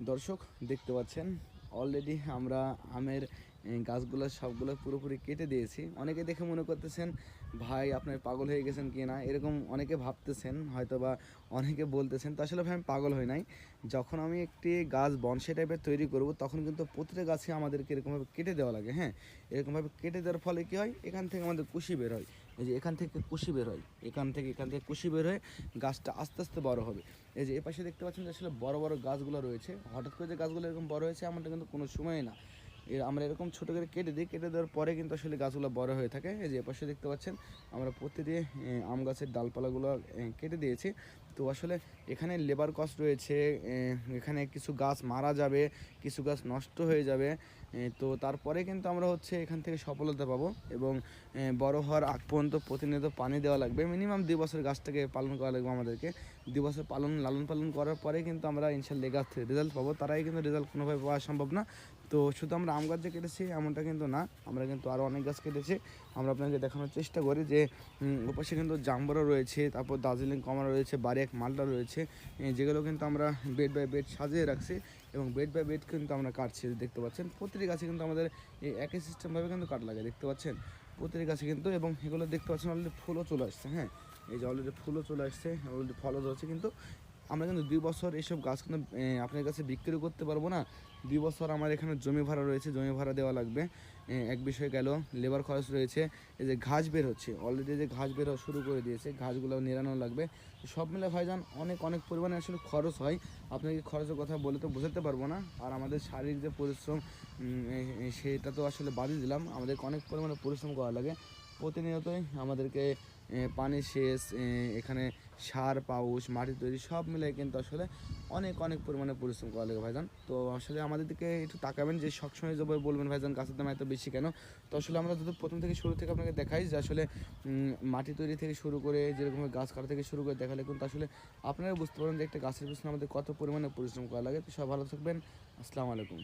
দর্শক দেখতে পাচ্ছেন? অলরেডি আমরা আমের গাছগুলো সবগুলো পুরোপুরি কেটে দিয়েছি। অনেকে দেখে মনে করতেছেন, ভাই, আপনার পাগল হয়ে গেছেন কি না? এরকম অনেকে ভাবতেছেন হয়তো বা অনেকে বলতেছেন, তো আসলে ভাই, আমি পাগল হই নাই। যখন আমি একটি গাছ বনসে টাইপের তৈরি করব, তখন কিন্তু প্রতিটা গাছে আমাদেরকে এরকমভাবে কেটে দেওয়া লাগে হ্যাঁ? এরকমভাবে কেটে দেওয়ার ফলে কি হয়? এখান থেকে আমাদের কুশি বের হয়। এই যে এখান থেকে কুশি বের হয়, এখান থেকে এখান থেকে কুশি বের হয়ে গাছটা আস্তে আস্তে বড় হবে। এই যে এ পাশে দেখতে পাচ্ছেন যে আসলে বড় বড় গাছগুলো রয়েছে। হঠাৎ করে যে গাছগুলো এরকম বড় হয়েছে, এমনটা কিন্তু কোনো সময় না। আমরা এরকম ছোটো করে কেটে দিই, কেটে দেওয়ার পরে কিন্তু আসলে গাছগুলো বড় হয়ে থাকে। এই যে পাশে দেখতে পাচ্ছেন, আমরা প্রতিটি আম গাছের ডালপালাগুলো কেটে দিয়েছি। তো আসলে এখানে লেবার কস্ট রয়েছে এখানে কিছু গাছ মারা যাবে, কিছু গাছ নষ্ট হয়ে যাবে তো তারপরে কিন্তু আমরা হচ্ছে এখান থেকে সফলতা পাবো এবং বড় হওয়ার আগ পর্যন্ত প্রতিনিয়ত পানি দেওয়া লাগবে। মিনিমাম দুই বছর গাছটাকে পালন করা লাগবে আমাদেরকে। দুই বছর পালন, লালন পালন করার পরে কিন্তু আমরা ইনশাল্লাহ গাছ থেকে রেজাল্ট পাবো। তারাই কিন্তু রেজাল্ট কোনোভাবে পাওয়া সম্ভব না। তো শুধু আমরা আম গাছ যে কেটেছি, এমনটা কিন্তু না। আমরা কিন্তু আরও অনেক গাছ কেটেছি। আমরা আপনাকে দেখানোর চেষ্টা করি যে ওপাশে কিন্তু জাম্বরও রয়েছে, তারপর দার্জিলিং কমলা রয়েছে, বাড়ি এক মালটা রয়েছে যেগুলো কিন্তু আমরা বেড বাই বেড সাজিয়ে রাখছি এবং বেড বাই বেড কিন্তু আমরা কাটছি, দেখতে পাচ্ছেন। প্রতিটি গাছে কিন্তু আমাদের এই একই সিস্টেমভাবে কিন্তু কাট লাগে, দেখতে পাচ্ছেন। প্রতিটি গাছে কিন্তু এবং এগুলো দেখতে পাচ্ছেন অলরেডি ফুলও চলে আসছে হ্যাঁ। এই যে অলরেডি ফুলও চলে আসছে অলরেডি ফলও ধরছে কিন্তু আমরা কিন্তু দুই বছর এইসব গাছ কিন্তু আপনার কাছে বিক্রি করতে পারব না। দুই বছর আমার এখানে জমি ভাড়া রয়েছে, জমি ভাড়া দেওয়া লাগবে। এক বিষয় গেল লেবার খরচ রয়েছে। এই যে ঘাস বের হচ্ছে অলরেডি যে ঘাস বের শুরু করে দিয়েছে, ঘাসগুলো নিরানো লাগবে। সব মিলে ভাইজান, অনেক অনেক পরিমাণে আসলে খরচ হয়। আপনাকে খরচের কথা বলে তো বোঝাতে পারব না। আর আমাদের শারীরিক যে পরিশ্রম সেটা তো আসলে বাদই দিলাম। আমাদেরকে অনেক পরিমাণে পরিশ্রম করা লাগে। প্রতিনিয়তই আমাদেরকে পানি সেচ এখানে সার পাউস মাটি তৈরি সব মিলে কিন্তু আসলে অনেক অনেক পরিমাণে পরিশ্রম করা লাগে ভাইজান। তো আসলে আমাদের দিকে একটু তাকাবেন যে সবসময় যাবে বলবেন ভাইজান, গাছের দাম এত বেশি কেন? তো আসলে আমরা যদি প্রথম থেকে শুরু থেকে আপনাকে দেখাই যে আসলে মাটি তৈরি থেকে শুরু করে যেরকম গাছ কাটা থেকে শুরু করে দেখালে কিন্তু আসলে আপনারা বুঝতে পারেন যে একটা গাছের পিছনে আমাদের কত পরিমাণে পরিশ্রম করা লাগে। তো সব ভালো থাকবেন। আসসালামু আলাইকুম।